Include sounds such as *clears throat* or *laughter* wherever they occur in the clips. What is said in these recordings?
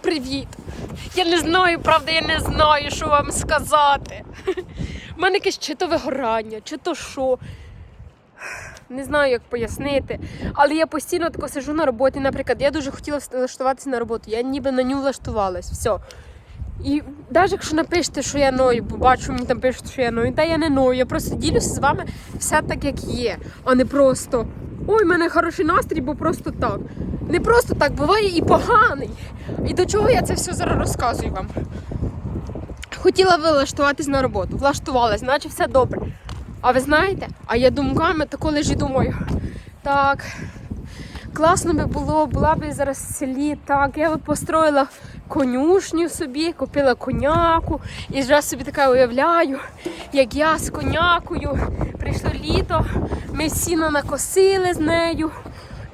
привіт! Я не знаю, правда, я не знаю, що вам сказати. У мене якесь чи то вигорання, чи то що. Не знаю, як пояснити. Але я постійно тако сижу на роботі. Наприклад, я дуже хотіла влаштуватися на роботу. Я ніби на ню влаштувалась. Все. І навіть якщо напишете, що я ною, бо бачу, мені там пишуть, що я ною, та я не ною. Я просто ділюся з вами все так, як є, а не просто ой, в мене хороший настрій, бо просто так. Не просто так, буває і поганий. І до чого я це все зараз розказую вам. Хотіла влаштуватись на роботу, влаштувалась, наче все добре. А ви знаєте, а я думками тако лежу думаю, так, класно би було, була б зараз в селі, так, я би построїла конюшню собі, купила коняку і вже собі така уявляю, як я з конякою прийшло літо, ми сіно накосили з нею,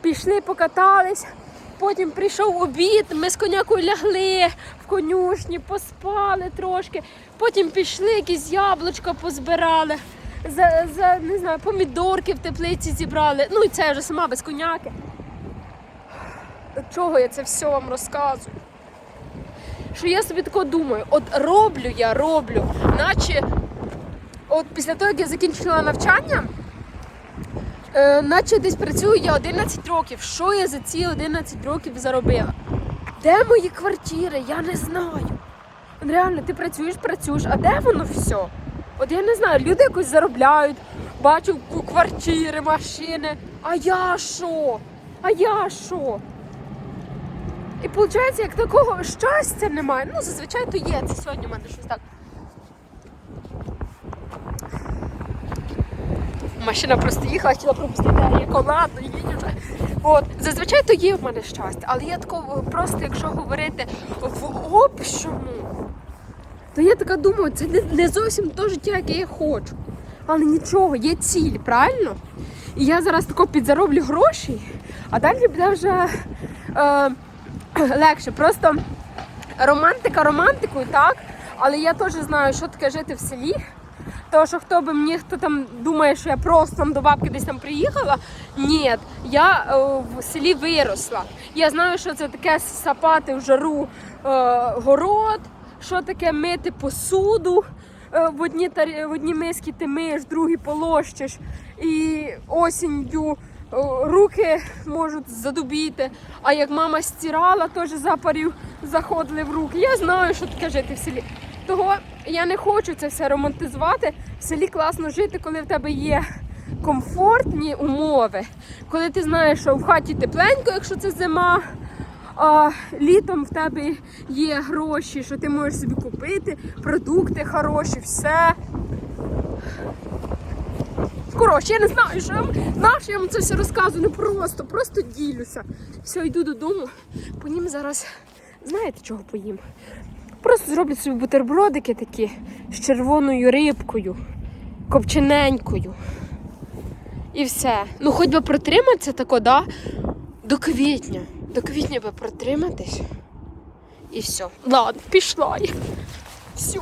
пішли, покатались. Потім прийшов обід, ми з конякою лягли в конюшні, поспали трошки. Потім пішли, якісь яблучка позбирали, за, за не знаю, помідорки в теплиці зібрали. Ну і це я вже сама без коняки. Чого я це все вам розказую? Що я собі тако думаю, от роблю я, роблю, наче от після того, як я закінчила навчання, е, наче десь працюю я 11 років. Що я за ці 11 років заробила? Де мої квартири? Я не знаю. Реально, ти працюєш, працюєш, а де воно все? От я не знаю, люди якось заробляють, бачу квартири, машини. А я що? А я що? І виходить, як такого щастя немає. Ну, зазвичай то є. Це сьогодні в мене щось так. Машина просто їхала, хотіла пропустити, а я ладно, їдь вже. От, зазвичай то є в мене щастя, але я такого просто, якщо говорити в общому, то я така думаю, це не, зовсім те життя, яке я хочу. Але нічого, є ціль, правильно? І я зараз тако підзароблю гроші, а далі буде вже е, *clears throat* легше. Просто романтика романтикою, так? Але я теж знаю, що таке жити в селі. Тому що хто би мені хто там думає, що я просто там до бабки десь там приїхала. Ні, я е, в селі виросла. Я знаю, що це таке сапати в жару е, город, що таке мити посуду. Е, в одні, тарі- в одні миски ти миєш, другі полощиш. І осінню руки можуть задубіти. А як мама стирала, теж запарів заходили в руки. Я знаю, що таке жити в селі. Того я не хочу це все романтизувати. В селі класно жити, коли в тебе є комфортні умови, коли ти знаєш, що в хаті тепленько, якщо це зима. А літом в тебе є гроші, що ти можеш собі купити, продукти хороші, все. Коротше, я не знаю, що я вам, на що я вам це все розказую. Ну просто, просто ділюся. Все, йду додому. Поїм зараз. Знаєте, чого поїм? Просто зроблю собі бутербродики такі з червоною рибкою, копчененькою. І все. Ну, хоч би протриматися тако, да? До квітня. До квітня би протриматись. І все. Ладно, пішла я. Все.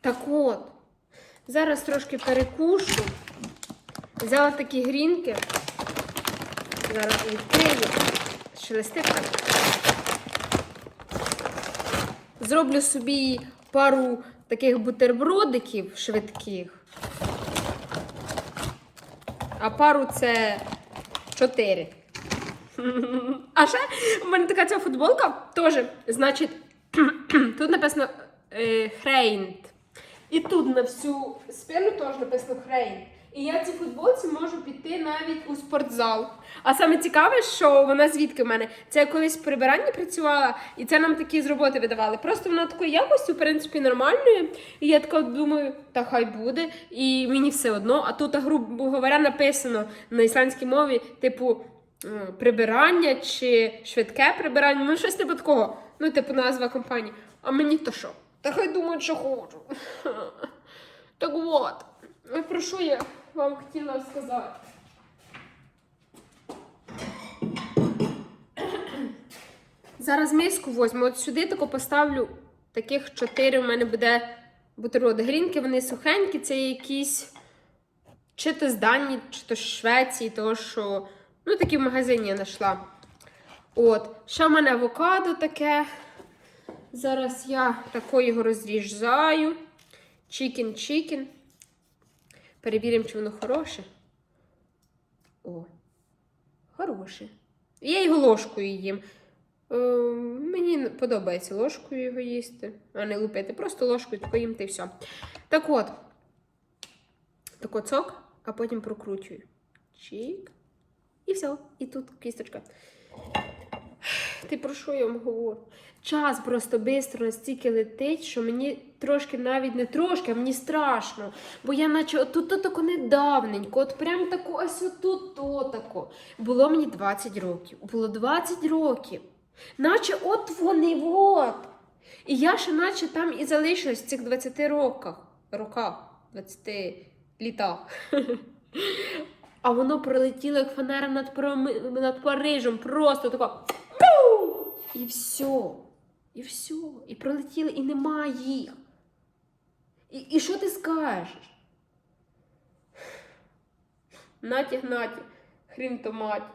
Так от, зараз трошки перекушу. Взяла такі грінки. Зараз відкрию. Шелестить так. Зроблю собі пару таких бутербродиків швидких. А пару це чотири. А ще у мене така ця футболка теж, значить, *clears throat* тут написано е, Хрейнт. І тут на всю спину теж написано Хрейнт. І я в цій футболці можу піти навіть у спортзал. А саме цікаве, що вона звідки в мене? Це я колись в прибиранні працювала, і це нам такі з роботи видавали. Просто вона такої якості, в принципі, нормальної. І я така думаю, та хай буде. І мені все одно. А тут, грубо говоря, написано на ісландській мові, типу, е, прибирання чи швидке прибирання. Ну, щось типу такого. Ну, типу, назва компанії. А мені то що? Та хай думають, що хочу. Так от, е, про що я вам хотіла сказати? Зараз миску возьму. От сюди тако поставлю таких чотири. У мене буде бутерброди. Грінки, вони сухенькі, це якісь чи то з Данії, чи то з Швеції, тому що Ну, такі в магазині я знайшла. От, ще в мене авокадо таке. Зараз я тако його розріжаю. Чікен, чікен. Перевіримо, чи воно хороше. О, хороше. Я його ложкою їм. Е, мені подобається ложкою його їсти, а не лупити. Просто ложкою тако та й все. Так от, тако цок, а потім прокручую. Чик. І все. І тут кісточка. Ти про що я вам говорю? Час просто швидко настільки летить, що мені трошки навіть не трошки, а мені страшно. Бо я наче отут тако недавненько, от прям тако ось отут то тако. Було мені 20 років. Було 20 років. Наче от вони от. І я ще наче там і залишилась в цих 20 роках. Роках, 20 літах. *laughs* А воно пролетіло як фанера над, Парами- над Парижем. Просто тако. І все. І все. І пролетіли, і нема їх. І, і що ти скажеш? Наті гнаті, хрін томаті.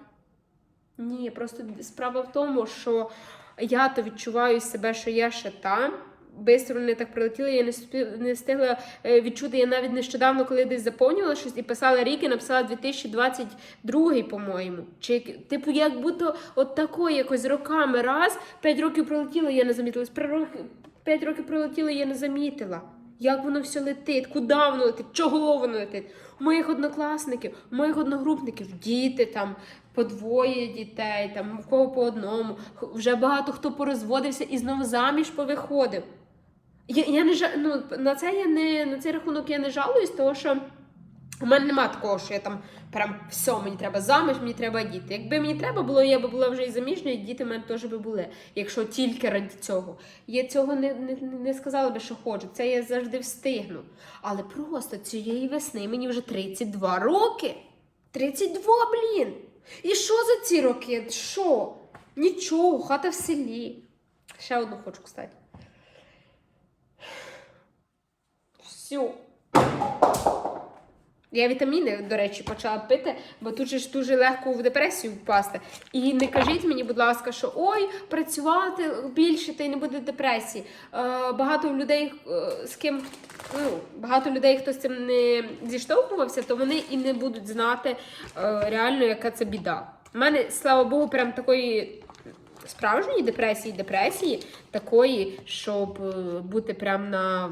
Ні, просто справа в тому, що я то відчуваю себе, що я ще там. Бистро не так прилетіла, я не, не встигла е, відчути. Я навіть нещодавно, коли десь заповнювала щось і писала рік, і написала 2022, по-моєму. Чи типу, як будто от такої якось роками раз, 5 років пролетіло, я не замітила. 5 років пролетіло, я не замітила. Як воно все летить, куди воно летить, чого воно летить. У моїх однокласників, у моїх одногрупників, діти там, по двоє дітей, там, в кого по одному. Вже багато хто порозводився і знову заміж повиходив. Я, я не ну, на це я не на цей рахунок я не жалуюсь, тому що у мене нема такого, що я там прям все, мені треба заміж, мені треба діти. Якби мені треба було, я би була вже і заміжня, і діти в мене теж би були, якщо тільки раді цього. Я цього не, не, не сказала би, що хочу. Це я завжди встигну. Але просто цієї весни мені вже 32 роки. 32, блін! І що за ці роки? Що? Нічого, хата в селі. Ще одну хочу, кстати. Все. Я вітаміни, до речі, почала пити, бо тут же ж дуже легко в депресію впасти. І не кажіть мені, будь ласка, що ой, працювати більше та й не буде депресії. Е, багато людей е, з ким ну, багато людей, хто з цим не зіштовхувався, то вони і не будуть знати е, реально, яка це біда. У мене, слава Богу, прям такої справжньої депресії, депресії, такої, щоб е, бути прям на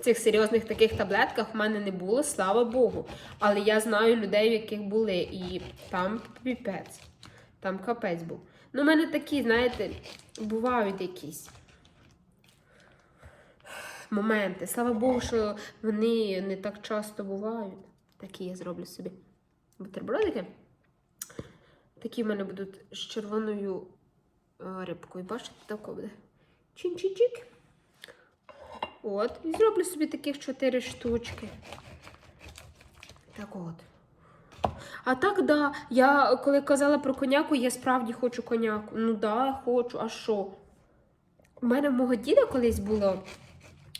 цих серйозних таких таблетках в мене не було, слава Богу. Але я знаю людей, в яких були, і там піпець, там капець був. Ну, у мене такі, знаєте, бувають якісь моменти. Слава Богу, що вони не так часто бувають. Такі я зроблю собі бутербродики. Такі в мене будуть з червоною е, рибкою. Бачите, тако буде. Чин-чин-чик. От. І зроблю собі таких чотири штучки. Так от. А так, да, я коли казала про коняку, я справді хочу коняку. Ну да, хочу, а що? У мене в мого діда колись було,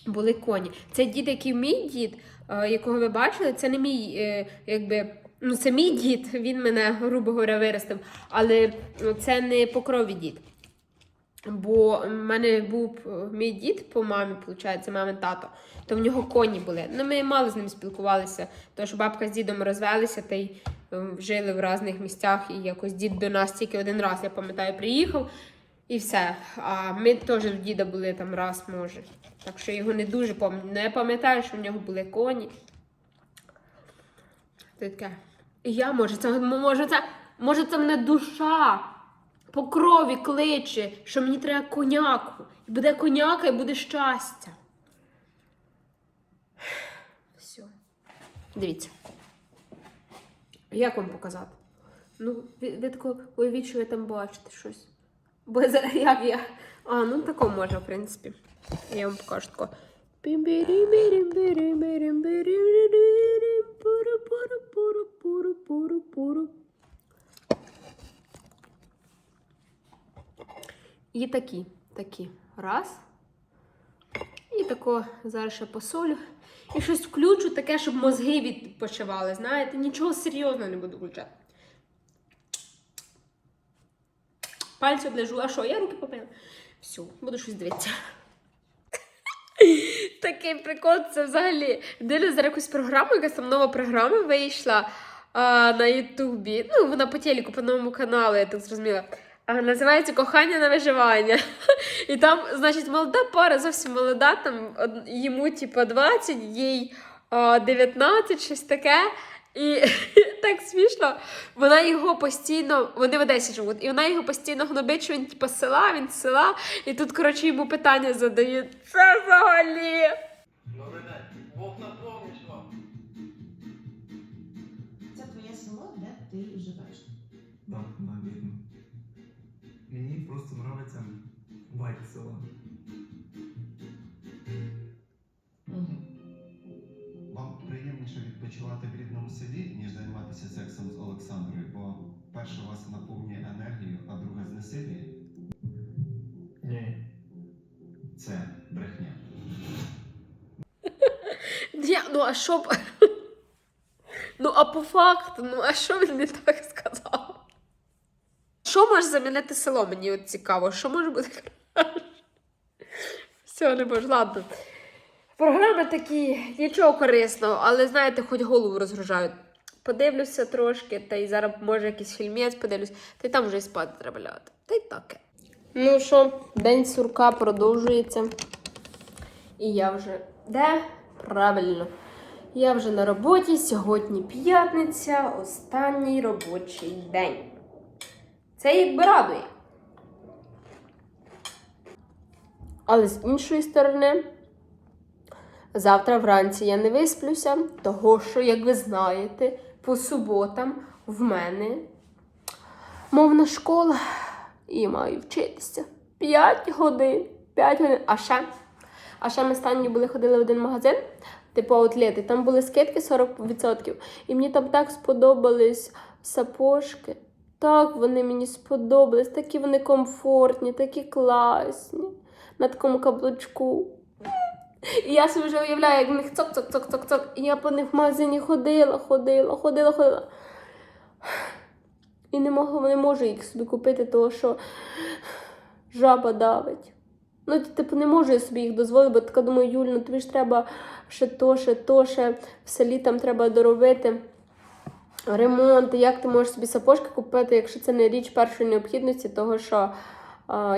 були коні. Це дід, який мій дід, е, якого ви бачили, це не мій, е, якби. Ну, це мій дід, *laughs* він мене, грубо говоря, виростив, але це не по крові дід. Бо в мене був е, мій дід по мамі, виходить, мамин тато, то в нього коні були. Ну, ми мало з ним спілкувалися, тому що бабка з дідом розвелися та й е, жили в різних місцях. І якось дід до нас тільки один раз, я пам'ятаю, приїхав і все. А ми теж в діда були там раз, може. Так що його не дуже пам'ятаю. Ну, я пам'ятаю, що в нього були коні. Це таке. І я, може, це, може, це, може, це мене душа по крові кличе, що мені треба коняку. І буде коняка, і буде щастя. Все. Дивіться. Як вам показати? Ну, ви, ви тако уявіть, що ви там бачите щось. Бо як я. А, ну тако може, в принципі. Я вам покажу тако. І такі, такі. Раз. І тако зараз ще посолю. І щось включу таке, щоб мозги відпочивали. Знаєте, нічого серйозного не буду включати. Пальці оближу, а що, я руки попила. Все, буду щось дивитися. *laughs* Такий прикол, це взагалі. Дивлюсь зараз якусь програму, якась там нова програма вийшла а, на Ютубі. Ну, вона по телеку, по новому каналу, я так зрозуміла. Називається Кохання на виживання. І там, значить, молода пара, зовсім молода, там йому типу 20, їй а, 19, щось таке. І *laughs* так смішно. Вона його постійно, вони в Одесі живуть, і вона його постійно гнобить, що він типу, села, він з села, і тут, коротше, йому питання задають. Це взагалі. Угу. Вам приємніше відпочивати в рідному селі, ніж займатися сексом з Олександрою, бо перше вас наповнює енергію, а друге знесилює. Ні. Це брехня. Ні, ну а що б. Ну, а по факту, ну а що він не так сказав? Що може замінити село? Мені от цікаво, що може бути? Все, не можу, ладно. Програми такі, нічого корисного, але знаєте, хоч голову розгружають. Подивлюся трошки, та й зараз може якийсь фільмець подивлюсь, та й там вже і спати треба лягати. Та й таке. Ну що, день сурка продовжується. І я вже де? Правильно. Я вже на роботі. Сьогодні п'ятниця, останній робочий день. Це якби радує. Але з іншої сторони, завтра вранці я не висплюся, того що, як ви знаєте, по суботам в мене мовна школа і маю вчитися 5 годин. 5 годин. А ще, а ще ми останні були ходили в один магазин, типу аутлети, там були скидки 40%. І мені там так сподобались сапожки. Так вони мені сподобались, такі вони комфортні, такі класні. На такому каблучку. І я собі вже уявляю, як в них цок-цок-цок-цок-цок. І я по них в магазині ходила, ходила, ходила, ходила. І не можу, не можу їх собі купити, тому що жаба давить. Ну, типу, не можу я собі їх дозволити, бо така думаю, Юль, ну тобі ж треба ще то, ще то, ще в селі там треба доробити ремонт. Як ти можеш собі сапожки купити, якщо це не річ першої необхідності, того що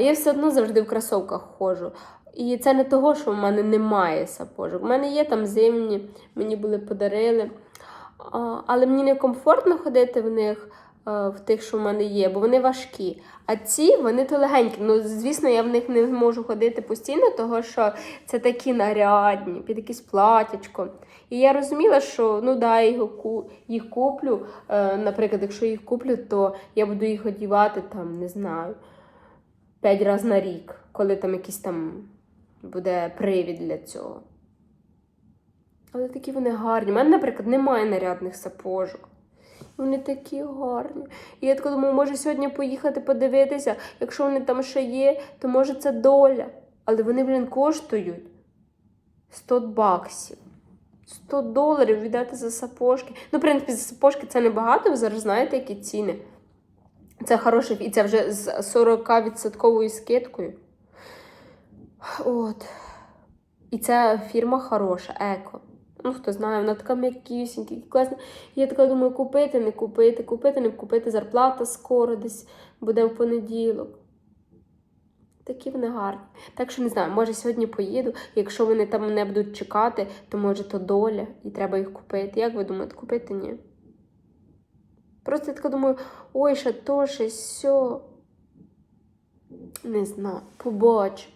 я все одно завжди в кросовках ходжу. І це не того, що в мене немає сапожок. У мене є там зимні, мені були подарили. Але мені не комфортно ходити в них, в тих, що в мене є, бо вони важкі. А ці вони то легенькі. Ну, звісно, я в них не можу ходити постійно, тому що це такі нарядні, під якесь платячко. І я розуміла, що ну да, їх, куплю. Е, наприклад, якщо їх куплю, то я буду їх одівати там, не знаю, п'ять разів на рік, коли там якийсь там буде привід для цього. Але такі вони гарні. У мене, наприклад, немає нарядних сапожок. Вони такі гарні. І я така думаю, може сьогодні поїхати подивитися. Якщо вони там ще є, то може це доля. Але вони, блін, коштують 100 баксів. 100 доларів віддати за сапожки. Ну, в принципі, за сапожки це небагато, ви зараз знаєте, які ціни. Це хороше, і це вже з 40% скидкою. От. І ця фірма хороша, еко. Ну, хто знає, вона така м'якісінька, класна. Я така думаю, купити, не купити, купити, не купити. Зарплата скоро десь буде в понеділок. Такі вони гарні. Так що не знаю, може сьогодні поїду. Якщо вони там мене будуть чекати, то може то доля і треба їх купити. Як ви думаєте, купити ні? Просто я така думаю, ой, ще то, ще сьо. Не знаю, побачу.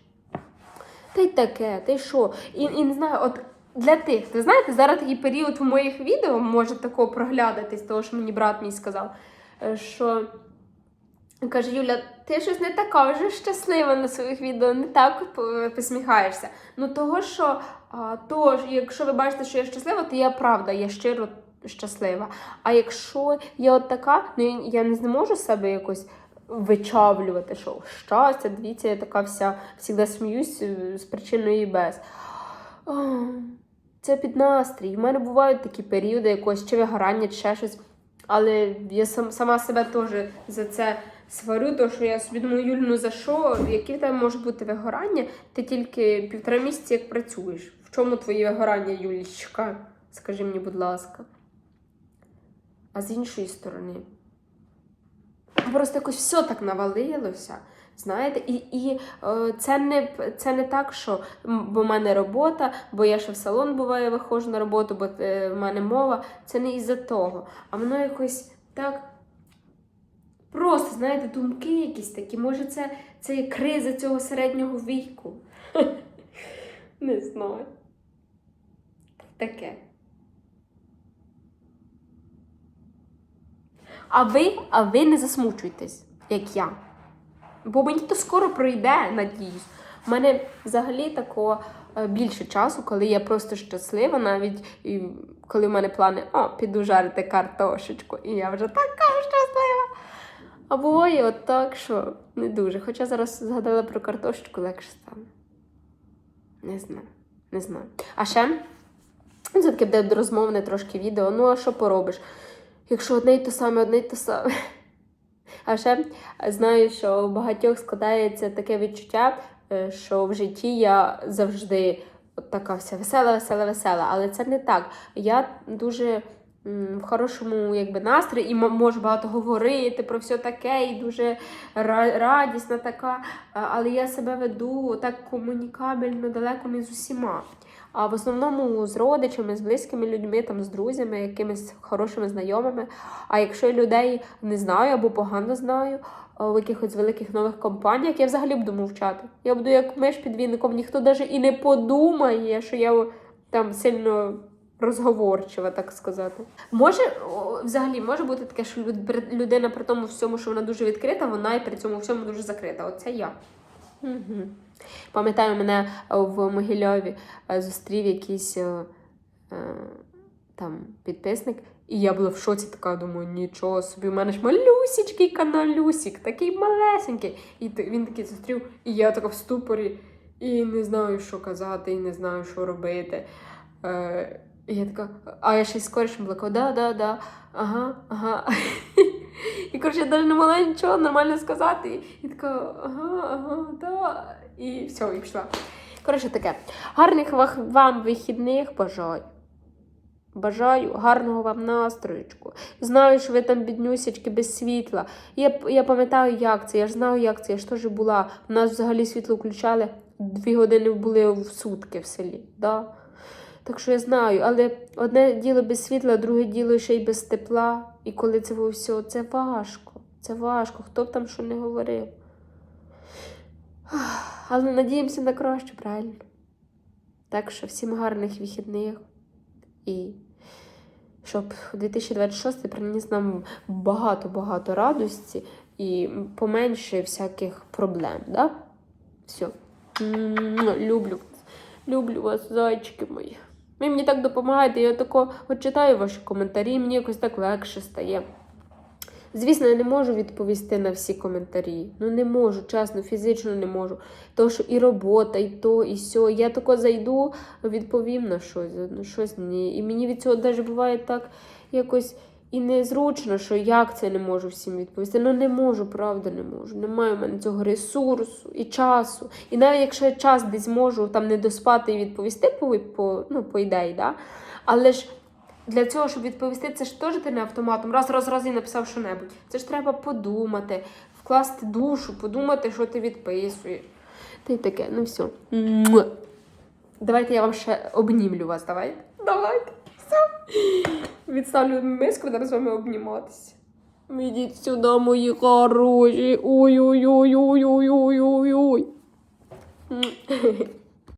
Та й таке, та й що? І, і не знаю, от для тих, ви знаєте, зараз такий період в моїх відео може такого проглядатись, того, що мені брат мій сказав, е, що каже, Юля, ти щось не така вже щаслива на своїх відео, не так е, посміхаєшся. Ну того, що а, то, якщо ви бачите, що я щаслива, то я правда, я щиро щаслива. А якщо я от така, ну я- не зможу себе якось вичавлювати, що щастя, дивіться, я така вся завжди сміюсь е, з причиною без. А, Це під настрій. У мене бувають такі періоди якогось чи вигорання, чи ще щось. Але я сам, сама себе теж за це сварю, тому що я собі думаю, Юль, ну за що? Яке тебе може бути вигорання? Ти тільки півтора місяці як працюєш. В чому твоє вигорання, Юлічка? Скажи мені, будь ласка. А з іншої сторони, просто якось все так навалилося. Знаєте, і, і е, це, не, це не так, що бо в мене робота, бо я ще в салон буває, виходжу на роботу, бо е, в мене мова. Це не із-за того. А воно якось так. Просто, знаєте, думки якісь такі. Може, це, це криза цього середнього віку. *laughs* Не знаю. Таке. А ви, а ви не засмучуйтесь, як я. Бо мені то скоро пройде, надіюсь. У мене взагалі такого е, більше часу, коли я просто щаслива, навіть і коли в мене плани, о, піду жарити картошечку, і я вже така щаслива. А буває от так, що не дуже. Хоча зараз згадала про картошечку, легше стане. Не знаю, не знаю. А ще, ну, це таке буде розмовне трошки відео. Ну, а що поробиш? Якщо одне й то саме, одне й то саме. А ще знаю, що у багатьох складається таке відчуття, е, що в житті я завжди така вся весела, весела, весела. Але це не так. Я дуже в хорошому якби, настрої і можу багато говорити про все таке, і дуже радісна така. Але я себе веду так комунікабельно далеко не з усіма. А в основному з родичами, з близькими людьми, там, з друзями, якимись хорошими знайомими. А якщо я людей не знаю або погано знаю, в якихось великих нових компаніях, я взагалі буду мовчати. Я буду як миш під віником, ніхто навіть і не подумає, що я там сильно розговорчива, так сказати. Може, взагалі, може бути таке, що людина при тому всьому, що вона дуже відкрита, вона і при цьому всьому дуже закрита. Оце я. Угу. Пам'ятаю, мене е, в Могильові е, зустрів якийсь е, е, там підписник, і я була в шоці, така думаю, нічого собі, у мене ж малюсічкий каналюсік, такий малесенький. І він такий зустрів, і я така в ступорі, і не знаю, що казати, і не знаю, що робити. Е, і я така, а я ще й скоріше була, да, да, да, ага, ага. І коротше, я навіть не могла нічого нормально сказати. І така, ага, ага, да. І все, і пішла. Коротше, таке. Гарних вам вихідних бажаю. Бажаю гарного вам настроєчку. Знаю, що ви там біднюсечки без світла. Я, я пам'ятаю, як це. Я ж знаю, як це. Я ж теж була. У нас взагалі світло включали. Дві години були в сутки в селі. Да? Так що я знаю, але одне діло без світла, друге діло ще й без тепла. І коли це все, це важко. Це важко, хто б там що не говорив. Але надіємося на краще, правильно? Так що всім гарних вихідних. І щоб 2026 приніс нам багато-багато радості і поменше всяких проблем. Да? Все. Люблю вас. Люблю вас, зайчики мої. Ви мені так допомагаєте, я тако от читаю ваші коментарі, мені якось так легше стає. Звісно, я не можу відповісти на всі коментарі. Ну не можу, чесно, фізично не можу. Тому що і робота, і то, і сьо. Я тако зайду, відповім на щось, на щось ні. І мені від цього навіть буває так якось і незручно, що як це не можу всім відповісти. Ну не можу, правда, не можу. Немає в мене цього ресурсу і часу. І навіть якщо я час десь можу там не доспати і відповісти по, по, ну, по ідеї, да? але ж. Для цього, щоб відповісти, це ж теж ти не автоматом. Раз, раз, раз і написав що-небудь. Це ж треба подумати, вкласти душу, подумати, що ти відписуєш. Та й таке, ну все. Давайте я вам ще обнімлю вас. Давайте. Давайте. Відставлю миску, будемо з вами обніматися. Ідіть сюди, мої хороші. Ой-ой-ой-ой-ой-ой-ой-ой. М.